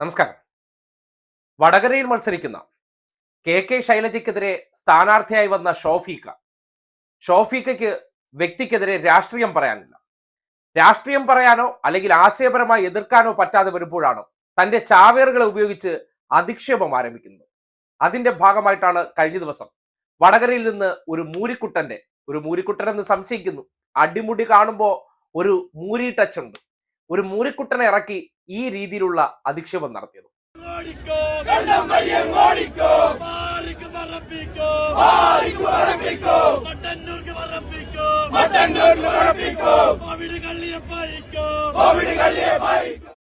നമസ്കാരം. വടകരയിൽ മത്സരിക്കുന്ന കെ കെ ശൈലജയ്ക്കെതിരെ സ്ഥാനാർത്ഥിയായി വന്ന ഷോഫീക്ക. ഷോഫീക്കയ്ക്ക് വ്യക്തിക്കെതിരെ രാഷ്ട്രീയം പറയാനില്ല. രാഷ്ട്രീയം പറയാനോ അല്ലെങ്കിൽ ആശയപരമായി എതിർക്കാനോ പറ്റാതെ വരുമ്പോഴാണ് തന്റെ ചാവേറുകളെ ഉപയോഗിച്ച് അധിക്ഷേപം ആരംഭിക്കുന്നത്. അതിന്റെ ഭാഗമായിട്ടാണ് കഴിഞ്ഞ ദിവസം വടകരയിൽ നിന്ന് ഒരു മൂരിക്കുട്ടന്റെ ഒരു മൂരിക്കുട്ടൻ എന്ന് സംശയിക്കുന്നു. അടിമുടി കാണുമ്പോൾ ഒരു മൂരി ടച്ച് ഉണ്ട് ഒരു മൂരിക്കുട്ടനെ ഇറക്കി ഈ രീതിയിലുള്ള അധിക്ഷേപം നടത്തിയത്.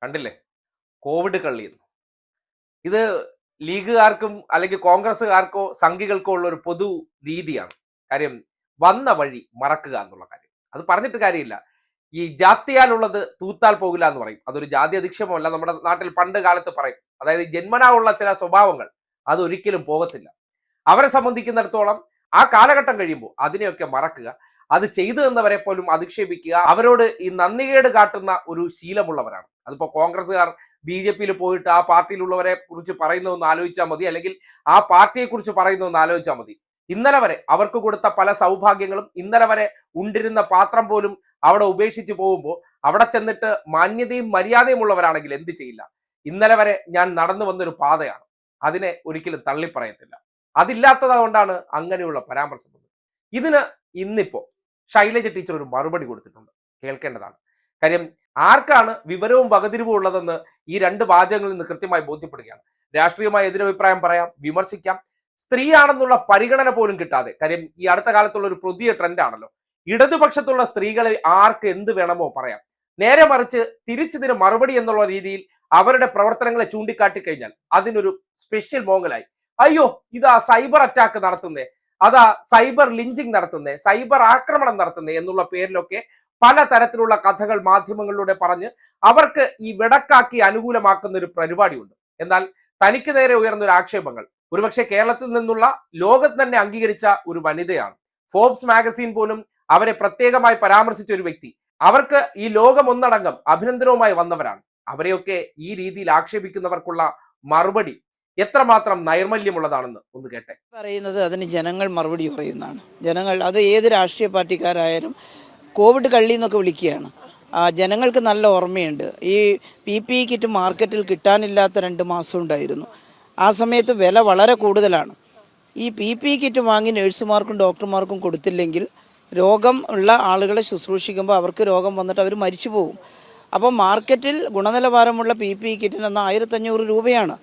കണ്ടില്ലേ? കോവിഡ് കള്ളിയെന്ന്. ഇത് ലീഗുകാർക്കും അല്ലെങ്കിൽ കോൺഗ്രസ്സുകാർക്കോ സംഘികൾക്കോ ഉള്ള ഒരു പൊതു രീതിയാണ്. കാര്യം വന്ന വഴി മറക്കുക എന്നുള്ള കാര്യം. അത് പറഞ്ഞിട്ട് കാര്യമില്ല. ഈ ജാത്തിയാലുള്ളത് തൂത്താൽ പോകില്ല എന്ന് പറയും. അതൊരു ജാതി അധിക്ഷേപമല്ല നമ്മുടെ നാട്ടിൽ പണ്ട് കാലത്ത് പറയും. അതായത് ജന്മനാ ഉള്ള ചില സ്വഭാവങ്ങൾ അതൊരിക്കലും പോകത്തില്ല. അവരെ സംബന്ധിക്കുന്നിടത്തോളം ആ കാലഘട്ടം കഴിയുമ്പോൾ അതിനെയൊക്കെ മറക്കുക അത് ചെയ്തു എന്നവരെ പോലും അധിക്ഷേപിക്കുക അവരോട് ഈ നന്ദികേട് കാട്ടുന്ന ഒരു ശീലമുള്ളവരാണ്. അതിപ്പോ കോൺഗ്രസ്സുകാർ ബി ജെ പിയിൽ പോയിട്ട് ആ പാർട്ടിയിലുള്ളവരെ കുറിച്ച് പറയുന്നതെന്ന് ആലോചിച്ചാൽ മതി അല്ലെങ്കിൽ ആ പാർട്ടിയെ കുറിച്ച് പറയുന്നതെന്ന് ആലോചിച്ചാൽ മതി. ഇന്നലെ വരെ അവർക്ക് കൊടുത്ത പല സൗഭാഗ്യങ്ങളും ഇന്നലെ വരെ ഉണ്ടിരുന്ന പാത്രം പോലും അവിടെ ഉപേക്ഷിച്ച് പോകുമ്പോൾ അവിടെ ചെന്നിട്ട് മാന്യതയും മര്യാദയും ഉള്ളവരാണെങ്കിൽ എന്ത് ചെയ്യില്ല? ഇന്നലെ വരെ ഞാൻ നടന്നു വന്നൊരു പാതയാണ്. അതിനെ ഒരിക്കലും തള്ളിപ്പറയത്തില്ല. അതില്ലാത്തത് കൊണ്ടാണ് അങ്ങനെയുള്ള പരാമർശം ഇതിന് ഇന്നിപ്പോ ശൈലജ ടീച്ചർ ഒരു മറുപടി കൊടുത്തിട്ടുണ്ട്. കേൾക്കേണ്ടതാണ്. കാര്യം ആർക്കാണ് വിവരവും വകതിരിവും ഉള്ളതെന്ന് ഈ രണ്ട് വാചകങ്ങളിൽ നിന്ന് കൃത്യമായി ബോധ്യപ്പെടുകയാണ്. രാഷ്ട്രീയമായ എതിരഭിപ്രായം പറയാം വിമർശിക്കാം. സ്ത്രീയാണെന്നുള്ള പരിഗണന പോലും കിട്ടാതെ. കാര്യം ഈ അടുത്ത കാലത്തുള്ള ഒരു പുതിയ ട്രെൻഡാണല്ലോ ഇടതുപക്ഷത്തുള്ള സ്ത്രീകളെ ആർക്ക് എന്ത് വേണമോ പറയാം. നേരെ മറിച്ച് തിരിച്ചതിന് മറുപടി എന്നുള്ള രീതിയിൽ അവരുടെ പ്രവർത്തനങ്ങളെ ചൂണ്ടിക്കാട്ടി കഴിഞ്ഞാൽ അതിനൊരു സ്പെഷ്യൽ മോങ്ങലായി. അയ്യോ ഇതാ സൈബർ അറ്റാക്ക് നടത്തുന്നേ അതാ സൈബർ ലിഞ്ചിങ് നടത്തുന്നേ സൈബർ ആക്രമണം നടത്തുന്നേ എന്നുള്ള പേരിലൊക്കെ പല തരത്തിലുള്ള കഥകൾ മാധ്യമങ്ങളിലൂടെ പറഞ്ഞ് അവർക്ക് ഈ വിടക്കാക്കി അനുകൂലമാക്കുന്ന ഒരു പരിപാടിയുണ്ട്. എന്നാൽ തനിക്ക് നേരെ ഉയർന്ന ഒരു ആക്ഷേപങ്ങൾ. ഒരുപക്ഷെ കേരളത്തിൽ നിന്നുള്ള ലോകത്ത് തന്നെ അംഗീകരിച്ച ഒരു വനിതയാണ്. ഫോബ്സ് മാഗസീൻ പോലും അവരെ പ്രത്യേകമായി പരാമർശിച്ച ഒരു വ്യക്തി. അവർക്ക് ഈ ലോകം ഒന്നടങ്കം അഭിനന്ദനവുമായി വന്നവരാണ്. അവരെയൊക്കെ ഈ രീതിയിൽ ആക്ഷേപിക്കുന്നവർക്കുള്ള മറുപടി എത്രമാത്രം നൈർമല്യമുള്ളതാണെന്ന് ഒന്ന് കേട്ടെ. പറയുന്നത് അതിന് ജനങ്ങൾ മറുപടി പറയുന്നതാണ്. ജനങ്ങൾ അത് ഏത് രാഷ്ട്രീയ പാർട്ടിക്കാരായാലും കോവിഡ് കള്ളി എന്നൊക്കെ വിളിക്കുകയാണ്. ജനങ്ങൾക്ക് നല്ല ഓർമ്മയുണ്ട്. ഈ പി പി കിറ്റ് മാർക്കറ്റിൽ കിട്ടാനില്ലാത്ത രണ്ട് മാസം ഉണ്ടായിരുന്നു. ആ സമയത്ത് വില വളരെ കൂടുതലാണ്. ഈ പി പി കിറ്റ് വാങ്ങി നഴ്സുമാർക്കും ഡോക്ടർമാർക്കും കൊടുത്തില്ലെങ്കിൽ രോഗം ഉള്ള ആളുകളെ ശുശ്രൂഷിക്കുമ്പോൾ അവർക്ക് രോഗം വന്നിട്ട് അവർ മരിച്ചു പോകും അപ്പോൾ മാർക്കറ്റിൽ ഗുണനിലവാരമുള്ള പി പി കിറ്റിന് എന്നാൽ ആയിരത്തഞ്ഞൂറ് രൂപയാണ്.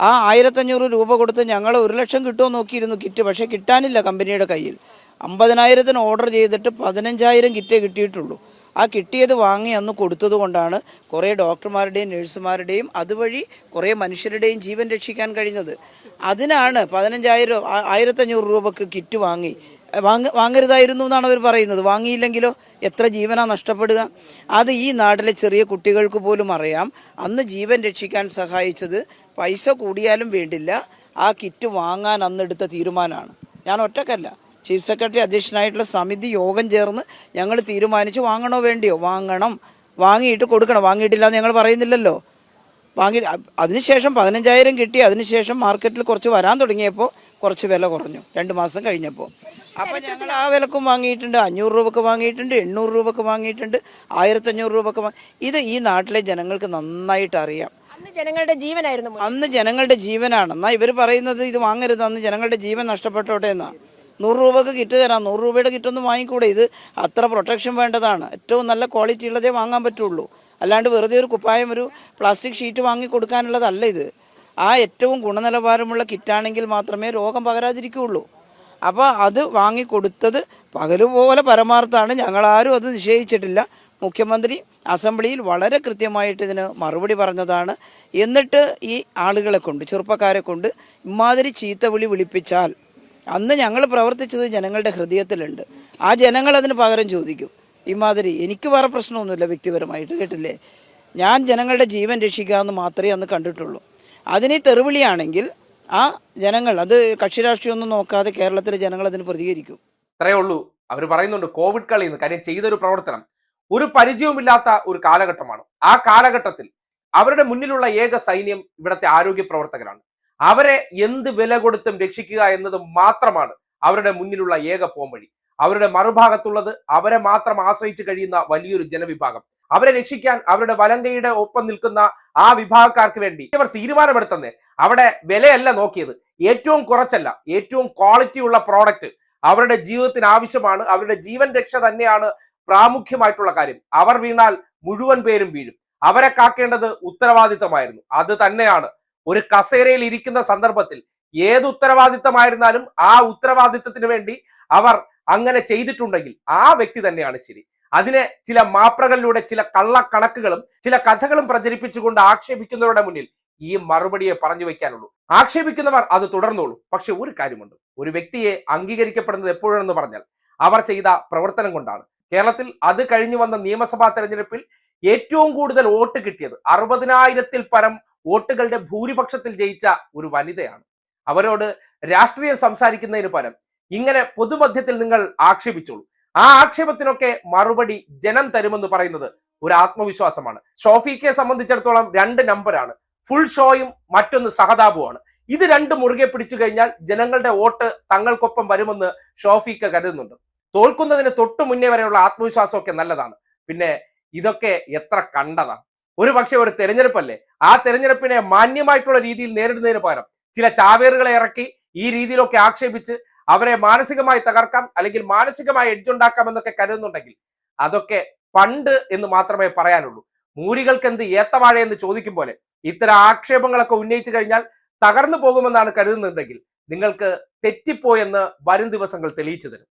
ആ ആയിരത്തഞ്ഞൂറ് രൂപ കൊടുത്ത് ഞങ്ങൾ ഒരു ലക്ഷം കിട്ടുമോ നോക്കിയിരുന്നു കിറ്റ് പക്ഷേ കിട്ടാനില്ല കമ്പനിയുടെ കയ്യിൽ. അമ്പതിനായിരത്തിന് ഓർഡർ ചെയ്തിട്ട് പതിനഞ്ചായിരം കിറ്റേ കിട്ടിയിട്ടുള്ളൂ. ആ കിട്ടിയത് വാങ്ങി അന്ന് കൊടുത്തത് കൊണ്ടാണ് കുറേ ഡോക്ടർമാരുടെയും നഴ്സുമാരുടെയും അതുവഴി കുറേ മനുഷ്യരുടെയും ജീവൻ രക്ഷിക്കാൻ കഴിഞ്ഞത്. അതിനാണ് പതിനഞ്ചായിരം ആയിരത്തഞ്ഞൂറ് രൂപക്ക് കിറ്റ് വാങ്ങി. വാങ്ങ വാങ്ങരുതായിരുന്നു എന്നാണ് അവർ പറയുന്നത്. വാങ്ങിയില്ലെങ്കിലോ എത്ര ജീവനാണ് നഷ്ടപ്പെടുക? അത് ഈ നാട്ടിലെ ചെറിയ കുട്ടികൾക്ക് പോലും അറിയാം. അന്ന് ജീവൻ രക്ഷിക്കാൻ സഹായിച്ചത് പൈസ കൂടിയാലും വേണ്ടില്ല. ആ കിറ്റ് വാങ്ങാൻ അന്നെടുത്ത തീരുമാനമാണ്. ഞാൻ ഒറ്റക്കല്ല. ചീഫ് സെക്രട്ടറി അധ്യക്ഷനായിട്ടുള്ള സമിതി യോഗം ചേർന്ന് ഞങ്ങൾ തീരുമാനിച്ച് വാങ്ങണോ വേണ്ടിയോ? വാങ്ങണം. വാങ്ങിയിട്ട് കൊടുക്കണം. വാങ്ങിയിട്ടില്ല എന്ന് ഞങ്ങൾ പറയുന്നില്ലല്ലോ. വാങ്ങി അതിനുശേഷം പതിനഞ്ചായിരം കിട്ടി. അതിനുശേഷം മാർക്കറ്റിൽ കുറച്ച് വരാൻ തുടങ്ങിയപ്പോൾ കുറച്ച് വില കുറഞ്ഞു. രണ്ട് മാസം കഴിഞ്ഞപ്പോൾ അപ്പോൾ ഞങ്ങൾ ആ വിലക്കും വാങ്ങിയിട്ടുണ്ട്. അഞ്ഞൂറ് രൂപക്ക് വാങ്ങിയിട്ടുണ്ട്. എണ്ണൂറ് രൂപക്ക് വാങ്ങിയിട്ടുണ്ട്. ആയിരത്തഞ്ഞൂറ് രൂപക്ക് വാങ്ങി ഇത് ഈ നാട്ടിലെ ജനങ്ങൾക്ക് നന്നായിട്ട് അറിയാം. അന്ന് ജനങ്ങളുടെ ജീവനായിരുന്നു. അന്ന് ജനങ്ങളുടെ ജീവനാണ്. എന്നാൽ ഇവർ പറയുന്നത് ഇത് വാങ്ങരുത്. അന്ന് ജനങ്ങളുടെ ജീവൻ നഷ്ടപ്പെട്ടോട്ടെ എന്നാ. നൂറ് രൂപക്ക് കിറ്റ് തരാം. നൂറ് രൂപയുടെ കിറ്റൊന്നും വാങ്ങിക്കൂടെ. ഇത് അത്ര പ്രൊട്ടക്ഷൻ വേണ്ടതാണ്. ഏറ്റവും നല്ല ക്വാളിറ്റി ഉള്ളതേ വാങ്ങാൻ പറ്റുള്ളൂ. അല്ലാണ്ട് വെറുതെ ഒരു കുപ്പായം ഒരു പ്ലാസ്റ്റിക് ഷീറ്റ് വാങ്ങി കൊടുക്കാനുള്ളതല്ല ഇത്. ആ ഏറ്റവും ഗുണനിലവാരമുള്ള കിറ്റാണെങ്കിൽ മാത്രമേ രോഗം പകരാതിരിക്കുകയുള്ളൂ. അപ്പോൾ അത് വാങ്ങിക്കൊടുത്തത് പകലുപോലെ പരമാർത്ഥാണ് ഞങ്ങളാരും അത് നിഷേധിച്ചിട്ടില്ല മുഖ്യമന്ത്രി അസംബ്ലിയിൽ വളരെ കൃത്യമായിട്ട് ഇതിന് മറുപടി പറഞ്ഞതാണ്. എന്നിട്ട് ഈ ആളുകളെ കൊണ്ട് ചെറുപ്പക്കാരെ കൊണ്ട് ഇമാതിരി ചീത്ത വിളി വിളിപ്പിച്ചാൽ അന്ന് ഞങ്ങൾ പ്രവർത്തിച്ചത് ജനങ്ങളുടെ ഹൃദയത്തിലുണ്ട്. ആ ജനങ്ങൾ അതിന് പകരം ചോദിക്കും. ഇമാതിരി എനിക്ക് വേറെ പ്രശ്നമൊന്നുമില്ല വ്യക്തിപരമായിട്ട് കേട്ടില്ലേ? ഞാൻ ജനങ്ങളുടെ ജീവൻ രക്ഷിക്കാമെന്ന് മാത്രമേ അന്ന് കണ്ടിട്ടുള്ളൂ. അതിന് തെറിവിളിയാണെങ്കിൽ ആ ജനങ്ങൾ അത് കക്ഷി രാഷ്ട്രീയമൊന്നും നോക്കാതെ കേരളത്തിലെ ജനങ്ങൾ അതിന് പ്രതികരിക്കും. അത്രയേ ഉള്ളൂ. അവർ പറയുന്നുണ്ട് കോവിഡ് കളി എന്ന് കാര്യം ചെയ്തൊരു പ്രവർത്തനം. ഒരു പരിചയവുമില്ലാത്ത ഒരു കാലഘട്ടമാണ്. ആ കാലഘട്ടത്തിൽ അവരുടെ മുന്നിലുള്ള ഏക സൈന്യം ഇവിടുത്തെ ആരോഗ്യ പ്രവർത്തകരാണ്. അവരെ എന്ത് വില കൊടുത്തും രക്ഷിക്കുക എന്നത് മാത്രമാണ് അവരുടെ മുന്നിലുള്ള ഏക പോംവഴി. അവരുടെ മറുഭാഗത്തുള്ളത് അവരെ മാത്രം ആശ്രയിച്ച് കഴിയുന്ന വലിയൊരു ജനവിഭാഗം. അവരെ രക്ഷിക്കാൻ അവരുടെ വലങ്കയുടെ ഒപ്പം നിൽക്കുന്ന ആ വിഭാഗക്കാർക്ക് വേണ്ടി ഇവർ തീരുമാനമെടുത്തന്നെ. അവിടെ വിലയല്ല നോക്കിയത്. ഏറ്റവും കുറച്ചല്ല ഏറ്റവും ക്വാളിറ്റി ഉള്ള പ്രോഡക്റ്റ് അവരുടെ ജീവിതത്തിന് ആവശ്യമാണ്. അവരുടെ ജീവൻ രക്ഷ തന്നെയാണ് പ്രാമുഖ്യമായിട്ടുള്ള കാര്യം. അവർ വീണാൽ മുഴുവൻ പേരും വീഴും. അവരെ കാക്കേണ്ടത് ഉത്തരവാദിത്തമായിരുന്നു. അത് തന്നെയാണ്. ഒരു കസേരയിൽ ഇരിക്കുന്ന സന്ദർഭത്തിൽ ഏത് ഉത്തരവാദിത്തമായിരുന്നാലും ആ ഉത്തരവാദിത്തത്തിന് വേണ്ടി അവർ അങ്ങനെ ചെയ്തിട്ടുണ്ടെങ്കിൽ ആ വ്യക്തി തന്നെയാണ് ശരി. അതിനെ ചില മാപ്രകളിലൂടെ ചില കള്ളക്കണക്കുകളും ചില കഥകളും പ്രചരിപ്പിച്ചുകൊണ്ട് ആക്ഷേപിക്കുന്നവരുടെ മുന്നിൽ ഈ മറുപടിയെ പറഞ്ഞു വെക്കാനുള്ളൂ ആക്ഷേപിക്കുന്നവർ അത് തുടർന്നോളൂ. പക്ഷെ ഒരു കാര്യമുണ്ട്. ഒരു വ്യക്തിയെ അംഗീകരിക്കപ്പെടുന്നത് എപ്പോഴെന്ന് പറഞ്ഞാൽ അവർ ചെയ്ത പ്രവർത്തനം കൊണ്ടാണ്. കേരളത്തിൽ അത് കഴിഞ്ഞു വന്ന നിയമസഭാ തെരഞ്ഞെടുപ്പിൽ ഏറ്റവും കൂടുതൽ വോട്ട് കിട്ടിയത് അറുപതിനായിരത്തിൽ പരം വോട്ടുകളുടെ ഭൂരിപക്ഷത്തിൽ ജയിച്ച ഒരു വനിതയാണ്. അവരോട് രാഷ്ട്രീയം സംസാരിക്കുന്നതിന് പരം ഇങ്ങനെ പൊതുമധ്യത്തിൽ നിങ്ങൾ ആക്ഷേപിച്ചോളൂ. ആ ആക്ഷേപത്തിനൊക്കെ മറുപടി ജനം തരുമെന്ന് പറയുന്നത് ഒരു ആത്മവിശ്വാസമാണ്. ഷോഫിക്കെ സംബന്ധിച്ചിടത്തോളം രണ്ട് നമ്പറാണ് ഫുൾ ഷോയും മറ്റൊന്ന് സഹതാപുമാണ് ഇത് രണ്ട് മുറുകെ പിടിച്ചു കഴിഞ്ഞാൽ ജനങ്ങളുടെ വോട്ട് തങ്ങൾക്കൊപ്പം വരുമെന്ന് ഷോഫിക്ക കരുതുന്നുണ്ട്. തോൽക്കുന്നതിന് തൊട്ടു മുന്നേ വരെയുള്ള ആത്മവിശ്വാസമൊക്കെ നല്ലതാണ്. പിന്നെ ഇതൊക്കെ എത്ര കണ്ടതാണ്. ഒരു പക്ഷേ ഒരു തെരഞ്ഞെടുപ്പല്ലേ? ആ തെരഞ്ഞെടുപ്പിനെ മാന്യമായിട്ടുള്ള രീതിയിൽ നേരിടുന്നതിന് പകരം ചില ചാവേറുകളെ ഇറക്കി ഈ രീതിയിലൊക്കെ ആക്ഷേപിച്ച് അവരെ മാനസികമായി തകർക്കാം അല്ലെങ്കിൽ മാനസികമായി എഡ്ജുണ്ടാക്കാം എന്നൊക്കെ കരുതുന്നുണ്ടെങ്കിൽ അതൊക്കെ പണ്ട് എന്ന് മാത്രമേ പറയാനുള്ളൂ. മൂരികൾക്ക് എന്ത് ഏത്തവാഴ എന്ന് ചോദിക്കും പോലെ ഇത്തരം ആക്ഷേപങ്ങളൊക്കെ ഉന്നയിച്ചു കഴിഞ്ഞാൽ തകർന്നു പോകുമെന്നാണ് കരുതുന്നുണ്ടെങ്കിൽ നിങ്ങൾക്ക് തെറ്റിപ്പോയെന്ന് വരും ദിവസങ്ങൾ തെളിയിച്ചു തരും.